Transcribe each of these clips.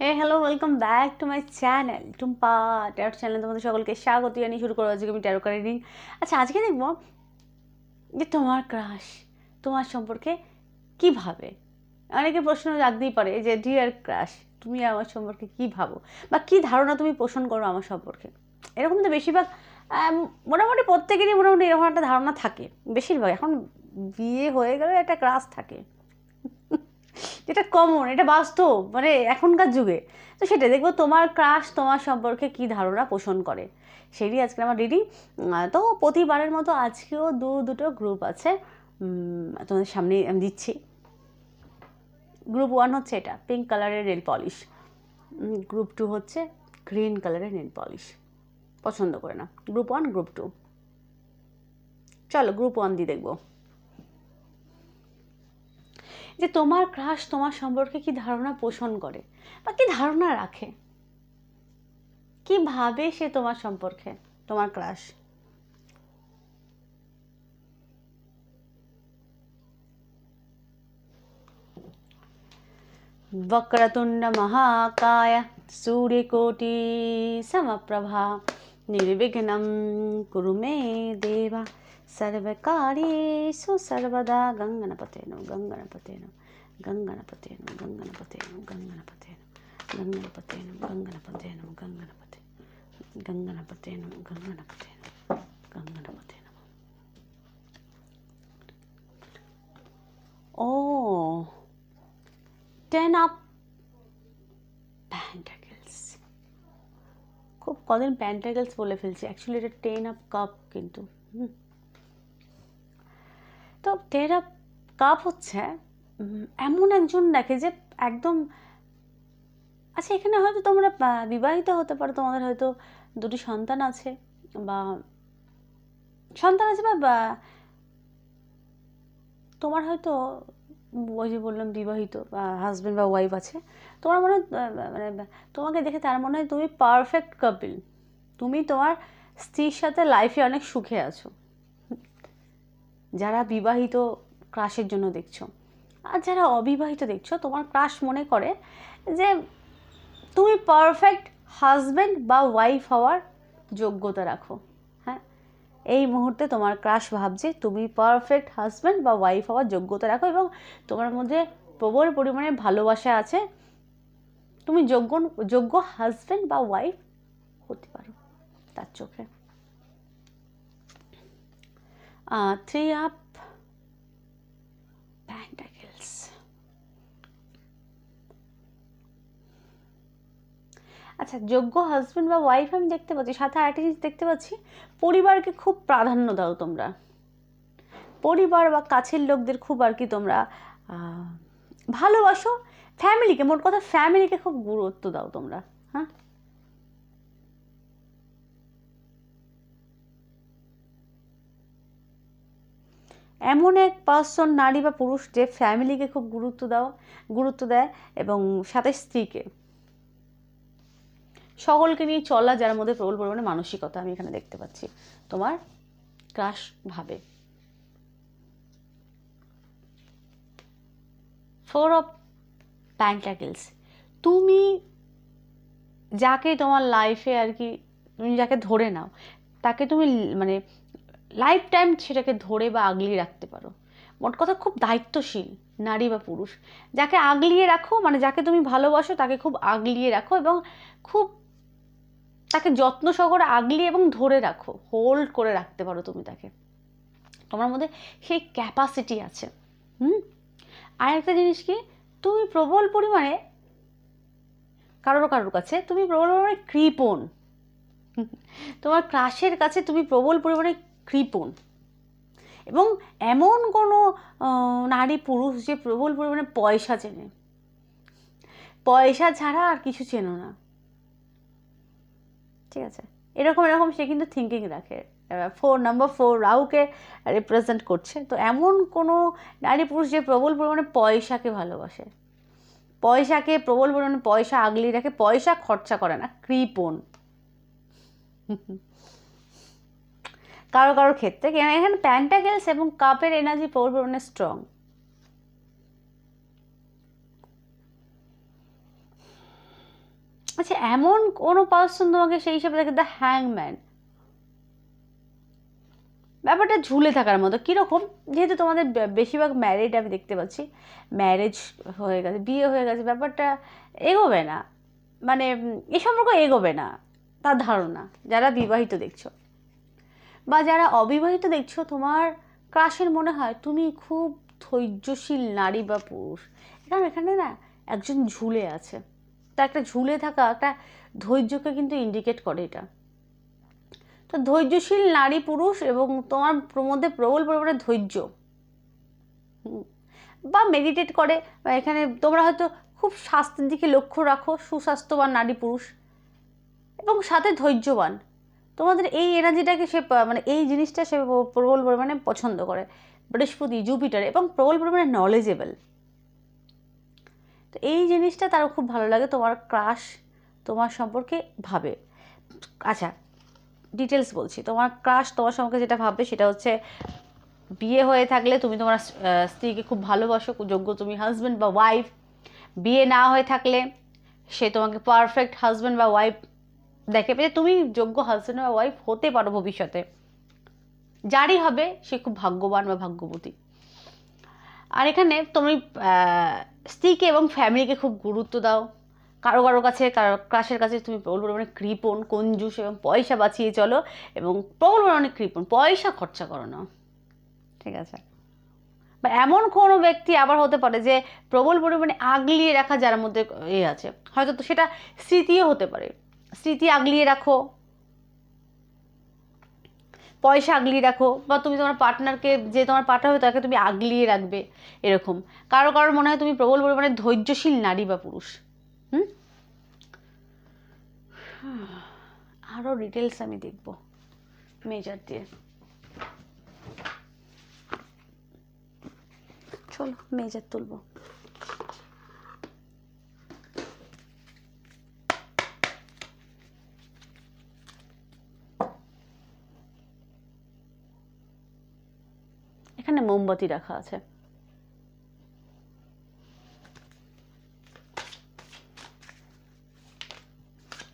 Hey hello welcome back to my channel Tumpa tarot channel তোমাদের সকলকে স্বাগত জানিয়ে শুরু করব আজকে আমি ট্যারো রিডিং আচ্ছা আজকে দেখব যে তোমার ক্রাশ তোমার সম্পর্কে কি ভাবে? অনেকে প্রশ্ন রাখতেই পারে যে ডিয়ার ক্রাশ তুমি আমার সম্পর্কে কি ভাবো? বা কি ধারণা তুমি পোষণ করো আমার সম্পর্কে? এরকম তো বেশিরভাগ মোটামুটি প্রত্যেকেরই মোটামুটি এরকম একটা ধারণা থাকে। বেশিরভাগ, এখন বিয়ে হয়ে গেলে একটা ক্রাশ থাকে। যেটা কমন এটা বাস্তব মানে এখনকার যুগে। তো সেটা দেখব তোমার ক্রাশ তোমার সম্পর্কে কি ধারণা পোষণ করে। সেটাই আজকে আমার রিডিং তো প্রতিবারের মতো আজকেও দু, দুটো গ্রুপ আছে। তোমাদের সামনে আমি দিচ্ছি। গ্রুপ ওয়ান হচ্ছে এটা পিঙ্ক কালারের নেল পলিশ গ্রুপ টু হচ্ছে গ্রিন কালারের নেল পলিশ পছন্দ করে না গ্রুপ ওয়ান গ্রুপ টু চলো গ্রুপ ওয়ান দিয়ে দেখব। যে তোমার ক্রাশ তোমার সম্পর্কে কি ধারণা পোষণ করে বা কি ধারণা রাখে কি ভাবে সে তোমার সম্পর্কে তোমার ক্রাশ वक्रतुण्ड महाकाय सूर्यकोटि समप्रभा निर्विघ्नं कुरु मे देव సర్వకార్యేషు సర్వదా గంగణపతేను గంగణపతేను గంగణపతేను గంగణపతేను గంగణపతేను గంగణపతేను గంగణపతేను గంగణపతి గంగణపతేను గంగణపతేను గంగణపతేను ఓ టెన్ అప్ প্যান্টাকেলস খুব কদিন প্যান্টাকেলস বলে ফেলছি অ্যাকচুয়ালি এটা টেন আপ কাপ কিন্তু তো আপ কাপ হচ্ছে এমন একজন দেখে যে একদম আচ্ছা এখানে হয়তো তোমরা বিবাহিত হতে পারো, তোমাদের হয়তো দুটি সন্তান আছে, বা সন্তান আছে বা- তোমার হয়তো, ওই যে বললাম বিবাহিত, বা হাজব্যান্ড বা ওয়াইফ আছে, তোমার মনে মানে তোমাকে দেখে তার মনে হয় তুমি পারফেক্ট কাপিল তুমি তোমার স্ত্রীর সাথে লাইফে অনেক সুখে আছো। যারা বিবাহিত ক্রাশের জন্য দেখছ, আর যারা অবিবাহিত দেখছ, তোমার ক্রাশ মনে করে যে তুমি পারফেক্ট হাজব্যান্ড বা ওয়াইফ হওয়ার যোগ্যতা রাখো। হ্যাঁ? এই মুহূর্তে তোমার ক্রাশ ভাবছে, তুমি পারফেক্ট হাজব্যান্ড বা ওয়াইফ হওয়ার যোগ্যতা রাখো এবং তোমার মধ্যে প্রবল পরিমাণে ভালোবাসা আছে। তুমি যোগ্য যোগ্য হাজব্যান্ড বা ওয়াইফ হতে পারো তার চোখে। থ্রি আপ প্যান্টাকেলস আচ্ছা যোগ্য হাজব্যান্ড বা ওয়াইফ আমি দেখতে পাচ্ছি, সাথে আরেকটা জিনিস দেখতে পাচ্ছি, পরিবারকে খুব প্রাধান্য দাও তোমরা। পরিবার বা কাছের লোকদের খুব আর কি তোমরা ভালোবাসো। ফ্যামিলিকে মোট কথা ফ্যামিলিকে খুব গুরুত্ব দাও তোমরা হ্যাঁ? এমন এক পার্সন নারী বা পুরুষ, যে ফ্যামিলিকে খুব গুরুত্ব দাও, গুরুত্ব দেয় এবং সাথে স্ত্রীকে। সকলকে নিয়ে চলা যার মধ্যে প্রবল পরিমাণে মানসিকতা, আমি এখানে দেখতে পাচ্ছি। তোমার ক্রাশ ভাবে। ফোর অফ প্যান্টাকেলস তুমি যাকে তোমার লাইফে আর কি, তুমি যাকে ধরে নাও, তাকে তুমি মানে লাইফ টাইম সেটাকে ধরে বা আগলিয়ে রাখতে পারো। মোট কথা খুব দায়িত্বশীল নারী বা পুরুষ। যাকে আগলিয়ে রাখো মানে যাকে তুমি ভালোবাসো, তাকে খুব আগলিয়ে রাখো এবং খুব তাকে যত্ন সহকারে আগলিয়ে এবং ধরে রাখো হোল্ড করে রাখতে পারো তুমি তাকে। তোমার মধ্যে সেই ক্যাপাসিটি আছে। হুম? আর একটা জিনিস কি? তুমি প্রবল পরিমাণে কারোর কারোর কাছে, তুমি প্রবল পরিমাণে কৃপণ। তোমার ক্রাশের কাছে তুমি প্রবল পরিমাণে কৃপণ। এবং এমন কোনো নারী পুরুষ যে প্রবল পরিমাণে পয়সা চেনে। পয়সা ছাড়া আর কিছু চেনো না। ঠিক আছে? এরকম এরকম সে কিন্তু থিঙ্কিং রাখে। ফোর নাম্বার ফোর রাউকে রিপ্রেজেন্ট করছে। তো এমন কোনো নারী পুরুষ যে প্রবল পরিমাণে পয়সাকে ভালোবাসে, পয়সাকে, প্রবল পরিমাণে পয়সা আগলিয়ে রাখে, পয়সা খরচা করে না, কৃপণ। কারও কারোর ক্ষেত্রে কেন? এখানে প্যান্টাকেলস এবং কাপের এনার্জি পরিমাণে স্ট্রং আচ্ছা এমন কোনো পার্সন তোমাকে সেই হিসাবে দেখে দ্য হ্যাংম্যান ব্যাপারটা ঝুলে থাকার মতো। কীরকম? যেহেতু তোমাদের বেশিরভাগ ম্যারিড আমি দেখতে পাচ্ছি। ম্যারেজ হয়ে গেছে, বিয়ে হয়ে গেছে, ব্যাপারটা এগোবে না। মানে এ সম্পর্ক এগোবে না। তার ধারণা, যারা বিবাহিত দেখছ। বা যারা অবিবাহিত দেখছ, তোমার ক্রাশের মনে হয় তুমি খুব ধৈর্যশীল নারী বা পুরুষ। কারণ এখানে না একজন ঝুলে আছে। তা একটা ঝুলে থাকা একটা ধৈর্যকে কিন্তু ইন্ডিকেট করে এটা। তো ধৈর্যশীল নারী পুরুষ এবং তোমার মধ্যে প্রবল পরিমাণে ধৈর্য। বা মেডিটেট করে। বা এখানে তোমরা হয়তো খুব স্বাস্থ্যের দিকে লক্ষ্য রাখো, সুস্বাস্থ্যবান নারী পুরুষ এবং সাথে ধৈর্যবান। তোমাদের এই এনার্জিটাকে সে মানে এই জিনিসটা সে প্রবল পরিমাণে পছন্দ করে। বৃহস্পতি, জুপিটার এবং প্রবল পরিমাণে নলেজেবল তো এই জিনিসটা তার খুব ভালো লাগে তোমার ক্রাশ তোমার সম্পর্কে ভাবে। আচ্ছা ডিটেলস বলছি। তোমার ক্রাশ তোমার সম্পর্কে যেটা ভাববে সেটা হচ্ছে বিয়ে হয়ে থাকলে তুমি তোমার স্ত্রীকে খুব ভালোবাসো, যোগ্য তুমি হাজব্যান্ড বা ওয়াইফ বিয়ে না হয়ে থাকলে সে তোমাকে পারফেক্ট হাজব্যান্ড বা ওয়াইফ দেখে পেলে তুমি যোগ্য হাজব্যান্ড বা ওয়াইফ হতে পারো ভবিষ্যতে। যারই হবে, সে খুব ভাগ্যবান বা ভাগ্যবতী। আর এখানে তুমি স্ত্রীকে এবং ফ্যামিলিকে খুব গুরুত্ব দাও। কারও কারও কাছে, কারও ক্লাসের কাছে তুমি প্রবল পরিমাণে কৃপণ, কঞ্জুস এবং পয়সা বাঁচিয়ে চলো এবং প্রবল পরিমাণে কৃপণ, পয়সা খরচা করো না। ঠিক আছে? বা এমন কোনো ব্যক্তি আবার হতে পারে যে, প্রবল পরিমাণে আগলিয়ে রাখা যার মধ্যে এ আছে। হয়তো তো সেটা স্মৃতিও হতে পারে। স্মৃতি আগলিয়ে রাখো। পয়সা আগলিয়ে রাখো বা তুমি তোমার পার্টনারকে যে তোমার পার্টনার হবে তাকে তুমি আগলিয়ে রাখবে এরকম। কারও কারোর মনে হয় তুমি প্রবল পরিমাণে ধৈর্যশীল নারী বা পুরুষ। হুম? আরও ডিটেলস আমি দেখব মেজার দিয়ে। চলো মেজার তুলবো। মোমবাতি রাখা আছে।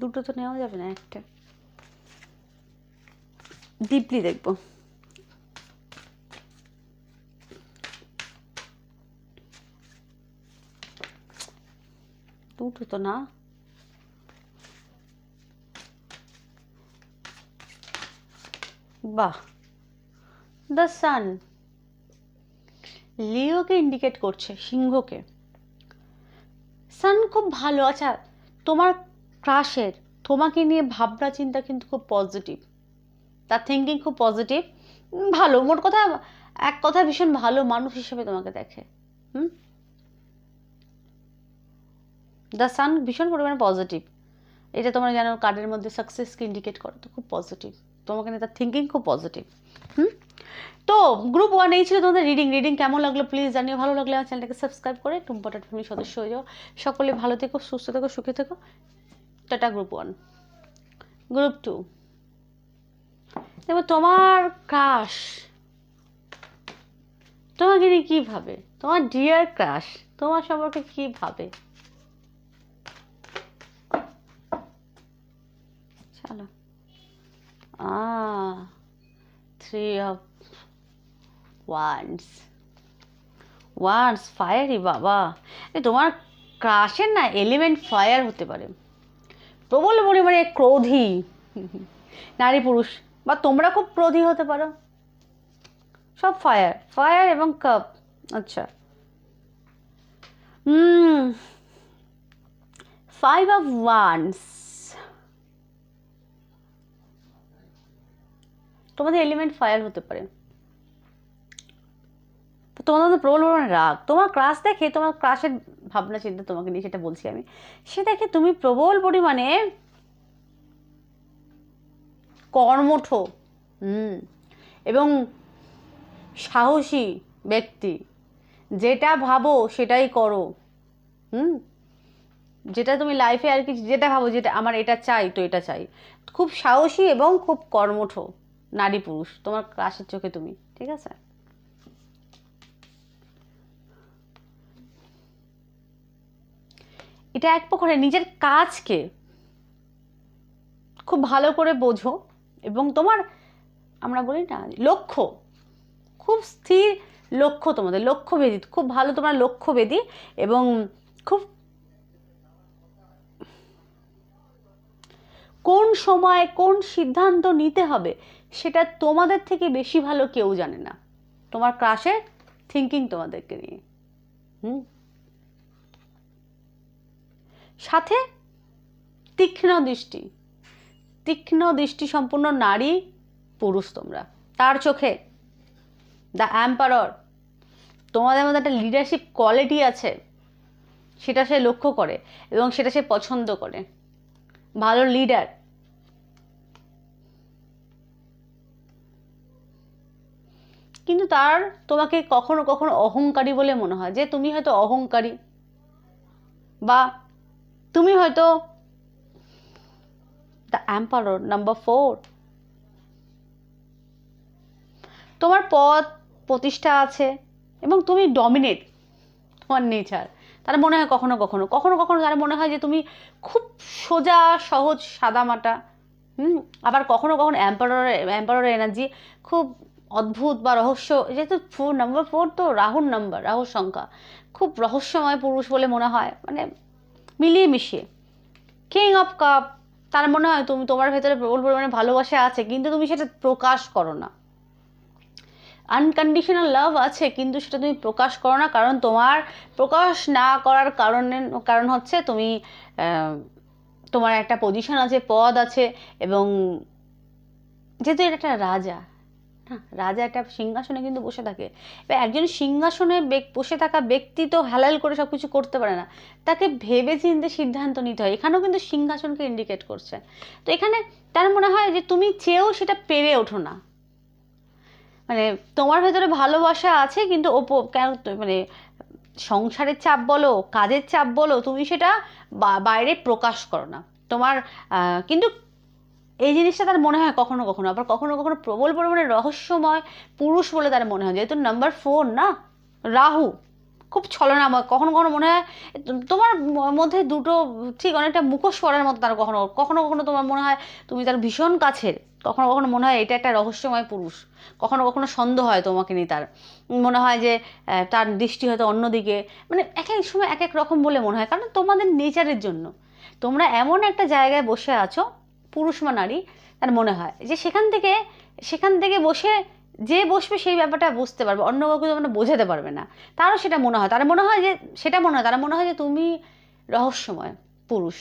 দুটো তো নেওয়া যাবে না, একটা। ডিপলি দেখব। দুটো তো না। বাহ। দ্য সান লিওকে ইন্ডিকেট করছে, সিংহকে। সান খুব ভালো আচ্ছা তোমার ক্রাশের তোমাকে নিয়ে ভাবনা চিন্তা কিন্তু খুব পজিটিভ তার থিঙ্কিং খুব পজিটিভ ভালো, মোট কথা এক কথা ভীষণ ভালো মানুষ হিসেবে তোমাকে দেখে, হুম? দ্য সান ভীষণ পরিমাণে পজিটিভ এটা তোমার জানো কার্ডের মধ্যে সাকসেসকে ইন্ডিকেট করে, তো খুব পজিটিভ তোমাকে নিয়ে তার থিঙ্কিং খুব পজিটিভ হুম? তো গ্রুপ ওয়ান এই ছিল তোমাদের রিডিং রিডিং কেমন লাগল প্লিজ জানিও, ভালো লাগলে আমার চ্যানেলটাকে সাবস্ক্রাইব করে টুম্পটাট ফ্যামিলির সদস্য হয়ে যাও। সকলে ভালো থেকো, সুস্থ থেকো, সুখে থেকো। Tata group one group two এবার তোমার ক্রাশ তোমাকে নিয়ে কী ভাবে? তোমার ডিয়ার ক্রাশ তোমার সম্পর্কে কী ভাবে? থ্রি অফ ওয়ান্স ওয়ান্স ফায়ারই বাবা। তোমার ক্রাশের না এলিমেন্ট ফায়ার হতে পারে। প্রবল পরিমাণে ক্রোধী। নারী পুরুষ। বা তোমরা খুব ক্রোধী হতে পারো। সব ফায়ার ফায়ার এবং কাপ আচ্ছা। হুম ফাইভ অফ ওয়ান্স তোমাদের এলিমেন্ট ফায়ার হতে পারে। তো তোমাদের মধ্যে প্রবল পরিমাণে রাগ। তোমার ক্লাস দেখে, তোমার ক্রাশের ভাবনা চিন্তা তোমাকে নিয়ে সেটা বলছি আমি, সে দেখে তুমি প্রবল পরিমাণে কর্মঠ, হুম, এবং সাহসী ব্যক্তি। যেটা ভাবো সেটাই করো, হুম, যেটা তুমি লাইফে আর কি যেটা ভাবো যেটা আমার এটা চাই, তো এটা চাই। খুব সাহসী এবং খুব কর্মঠ নারী পুরুষ, তোমার ক্লাসের চোখে তুমি, ঠিক আছে? এটা এক প্রকারে নিজের কাজকে খুব ভালো করে বোঝো এবং তোমার, আমরা বলি না, লক্ষ্য, খুব স্থির লক্ষ্য তোমাদের, লক্ষ্যভেদী, খুব ভালো তোমার লক্ষ্যভেদী এবং খুব কোন সময় কোন সিদ্ধান্ত নিতে হবে সেটা তোমাদের থেকে বেশি ভালো কেউ জানে না। তোমার ক্রাশের থিঙ্কিং তোমাদেরকে নিয়ে। হুম? সাথে তীক্ষ্ণ দৃষ্টি। তীক্ষ্ণ দৃষ্টি সম্পূর্ণ নারী, পুরুষ তোমরা। তার চোখে দ্য অ্যাম্পারর তোমাদের মধ্যে একটা লিডারশিপ কোয়ালিটি আছে, সেটা সে লক্ষ্য করে এবং সেটা সে পছন্দ করে। ভালো লিডার কিন্তু তার তোমাকে কখনো কখনো অহংকারী বলে মনে হয়, যে তুমি হয়তো অহংকারী বা তুমি হয়তো দ্য অ্যাম্পারর নাম্বার ফোর তোমার পদ প্রতিষ্ঠা আছে এবং তুমি ডমিনেট তোমার নেচার তার মনে হয় কখনো কখনো কখনো কখনো তার মনে হয় যে তুমি খুব সোজা, সহজ সাদামাটা হুম, আবার কখনো কখনো অ্যাম্পারর অ্যাম্পারর এনার্জি খুব অদ্ভুত বা রহস্য, যেহেতু ফোর নাম্বার ফোর তো রাহুর নাম্বার রাহুর সংখ্যা। খুব রহস্যময় পুরুষ বলে মনে হয় মানে মিলিয়ে মিশিয়ে। কিং অফ কাপ তার মনে হয় তুমি তোমার ভেতরে প্রবল পরিমাণে ভালোবাসা আছে, কিন্তু তুমি সেটা প্রকাশ করো না। আনকন্ডিশনাল লাভ আছে, কিন্তু সেটা তুমি প্রকাশ করো না, কারণ তোমার প্রকাশ না করার কারণে, কারণ হচ্ছে তুমি তোমার একটা পজিশন আছে, পদ আছে, এবং যেহেতু এটা একটা রাজা না, রাজা একটা সিংহাসনে কিন্তু বসে থাকে। এবার একজন সিংহাসনে বসে থাকা ব্যক্তি তো হালাল করে সব কিছু করতে পারে না। তাকে ভেবে চিনতে সিদ্ধান্ত নিতে হয়। এখানেও কিন্তু সিংহাসনকে ইন্ডিকেট করছে। তো এখানে তার মনে হয় যে, তুমি চেয়েও সেটা পেরে ওঠো না। মানে তোমার ভেতরে ভালোবাসা আছে, কিন্তু ওপো, কেন মানে সংসারের চাপ বলো, কাজের চাপ বলো, তুমি সেটা বাইরে প্রকাশ করো না। তোমার কিন্তু এই জিনিসটা তার মনে হয় কখনো কখনো, আবার কখনো কখনো প্রবল পরিমাণে রহস্যময় পুরুষ বলে তার মনে হয়, যেহেতু নাম্বার ফোর না? রাহু, খুব ছলনাময়, কখনো কখনো মনে হয় তোমার মধ্যে দুটো ঠিক অনেকটা মুখোশ পড়ার মতো তার কখনো কখনো কখনো তোমার মনে হয় তুমি তার ভীষণ কাছের, কখনো কখনো মনে হয় এটা একটা রহস্যময় পুরুষ, কখনো কখনো সন্দেহ হয় তোমাকে নিয়ে তার, মনে হয় যে তার দৃষ্টি হয়তো অন্যদিকে মানে এক এক সময় এক এক রকম বলে মনে হয়, কারণ তোমাদের নেচারের জন্য। তোমরা এমন একটা জায়গায় বসে আছো পুরুষ বা নারী, তার মনে হয়। যে সেখান থেকে সেখান থেকে বসে যে বসবে সেই ব্যাপারটা বুঝতে পারবে অন্য কাউকে তোমরা বোঝাতে পারবে না। তারও সেটা মনে হয়, তার মনে হয় যে, সেটা মনে হয়, তার মনে হয় যে তুমি রহস্যময় পুরুষ।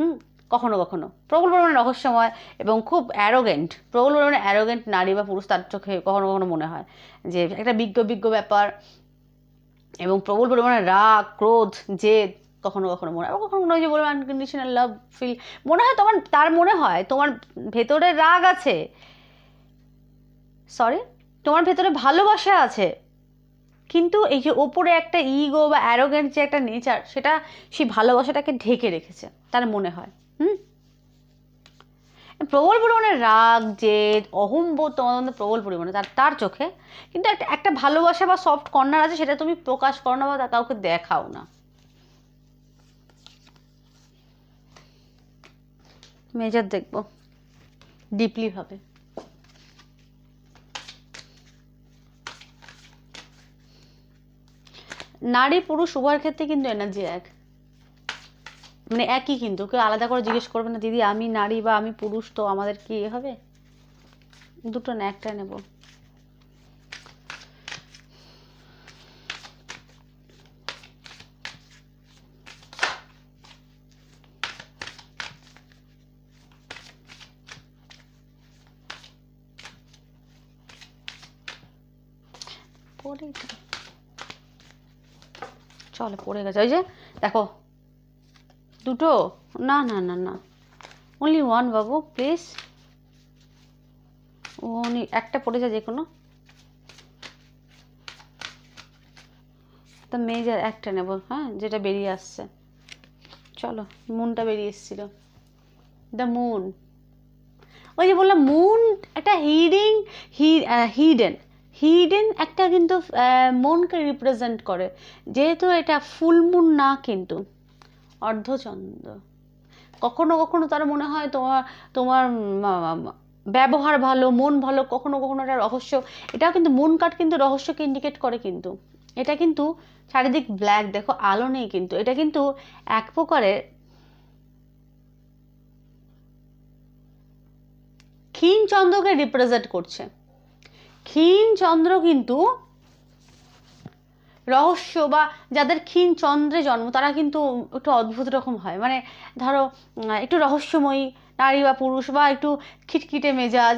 হুম? কখনো কখনো। প্রবল পরিমাণে রহস্যময় এবং খুব অ্যারোগেন্ট প্রবল পরিমাণে অ্যারোগেন্ট নারী বা পুরুষ তার চোখে কখনো কখনো মনে হয়। যে একটা বিজ্ঞ বিজ্ঞ ব্যাপার এবং প্রবল পরিমাণে রাগ, ক্রোধ, জেদ কখনো কখনো মনে হয়। কখনো কখনো যে বলব আনকন্ডিশনাল লাভ ফিল মনে হয় তোমার তার মনে হয় তোমার ভেতরে রাগ আছে। সরি তোমার ভেতরে ভালোবাসা আছে। কিন্তু এই যে ওপরে একটা ইগো বা অ্যারোগেন্ট যে একটা নেচার সেটা সেই ভালোবাসাটাকে ঢেকে রেখেছে, তার মনে হয়। হুম? প্রবল পরিমাণে রাগ, জেদ অহম্বোধ তোমার মধ্যে প্রবল পরিমাণে, তার তার চোখে। কিন্তু একটা একটা ভালোবাসা বা সফট কর্নার আছে, সেটা তুমি প্রকাশ করো না বা কাউকে দেখাও না। মেজার দেখব। ডিপলি ভাবে। নারী পুরুষ উভয়ের ক্ষেত্রে কিন্তু এনার্জি এক। মানে একই কিন্তু। কেউ আলাদা করে জিজ্ঞেস করবে না, দিদি, আমি নারী বা আমি পুরুষ, তো আমাদের কি হবে? দুটো না একটা নেব। চলে, পড়ে গেছে। ওই যে, দেখো, দুটো, না না না না। অনলি ওয়ান বাবু প্লিজ উনি একটা পড়ে যায় যে কোনো তা মেজার একটা নেব হ্যাঁ যেটা বেরিয়ে আসছে। চলো মুনটা বেরিয়ে এসেছিল। দ্য মুন ওই যে বললাম মুন একটা হিডিং হিডেন হিডেন একটা কিন্তু মনকে রিপ্রেজেন্ট করে। যেহেতু এটা ফুল মুন না কিন্তু, অর্ধচন্দ্র। কখনো কখনো তার মনে হয় তোমার তোমার ব্যবহার ভালো, মন ভালো, কখনো কখনো এটা রহস্য, এটাও কিন্তু মন কার্ড কিন্তু রহস্যকে ইন্ডিকেট করে কিন্তু। এটা কিন্তু চারিদিক ব্ল্যাক দেখো, আলো নেই কিন্তু। এটা কিন্তু এক প্রকারের ক্ষীণ চন্দ্রকে রিপ্রেজেন্ট করছে। ক্ষীণ চন্দ্র কিন্তু রহস্য বা যাদের ক্ষীণ চন্দ্রে জন্ম, তারা কিন্তু একটু অদ্ভুত রকম হয়। মানে ধরো একটু রহস্যময়ী নারী বা পুরুষ বা একটু খিটখিটে মেজাজ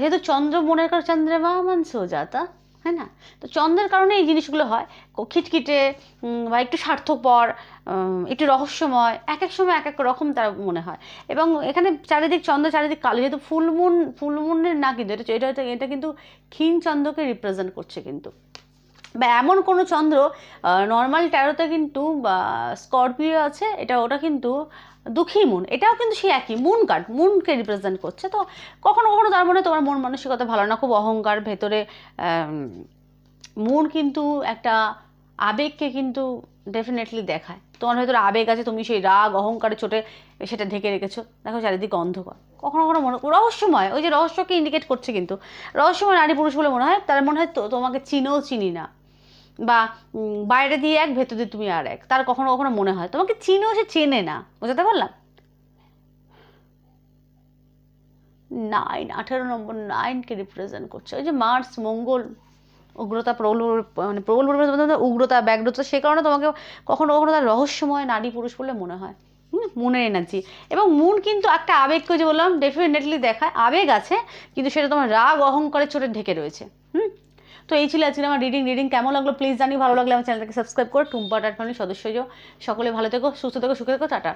যেহেতু চন্দ্র মনের চন্দ্রে চন্দ্রমা মানসেও যাতা হ্যাঁ না? তো চন্দ্রের কারণে এই জিনিসগুলো হয়। খিটখিটে বা একটু স্বার্থপর একটু রহস্যময়, এক এক সময় এক এক রকম তার মনে হয়। এবং এখানে চারিদিক চন্দ্র, চারিদিক কালো। যেহেতু ফুলমুন ফুলমুনের না কিন্তু, এটা এটা- এটা কিন্তু ক্ষীণ চন্দ্রকে রিপ্রেজেন্ট করছে কিন্তু। বা এমন কোনো চন্দ্র নর্মাল ট্যারোতে কিন্তু স্করপিও আছে, এটা ওটা কিন্তু দুঃখী মুন এটাও কিন্তু সেই একই মুন কার্ড মুনকে রিপ্রেজেন্ট করছে। তো কখনো কখনো তার মনে তোমার মন মানসিকতা ভালো না, খুব অহংকার, ভেতরে মুন কিন্তু একটা আবেগকে কিন্তু ডেফিনেটলি দেখায়। তোমার ভেতরে আবেগ আছে, তুমি সেই রাগ অহংকারে চোটে সেটা ঢেকে রেখেছো, দেখো চারিদিকে অন্ধকার। কখনো কখনো মনে, রহস্যময়, ওই যে রহস্যকে ইন্ডিকেট করছে কিন্তু, রহস্যময় নারী পুরুষ বলে মনে হয়, তার মনে হয় তোমাকে চিনেও চিনি না। বা বাইরে দিয়ে এক, ভেতর দিয়ে তুমি আর এক। তার কখনো কখনো মনে হয়। তোমাকে চিনেও সে চেনে না। বুঝতে পারলাম? নাইন আঠেরো নম্বর নাইনকে রিপ্রেজেন্ট করছে। ওই যে মার্স মঙ্গল উগ্রতা, প্রবল মানে প্রবল উগ্রতা ব্যাগ্রতা সে কারণে তোমাকে কখনো কখনো তার রহস্যময় নারী পুরুষ বলে মনে হয়। মনের এনার্জি এবং মন কিন্তু একটা আবেগকে যে বললাম ডেফিনেটলি দেখায়। আবেগ আছে, কিন্তু সেটা তোমার রাগ, অহংকারের চোটে ঢেকে রয়েছে। হুম তো এই ছিল আজকে আমার রিডিং রিডিং কেমন লাগল প্লিজ জানি ভালো লাগলে আমার চ্যানেলটাকে সাবস্ক্রাইব করো, টুম্পা টাট ফ্যামিলির সদস্য সকলে ভালো থেকো, সুস্থ থেকো, সুখে থেকো, টাটা।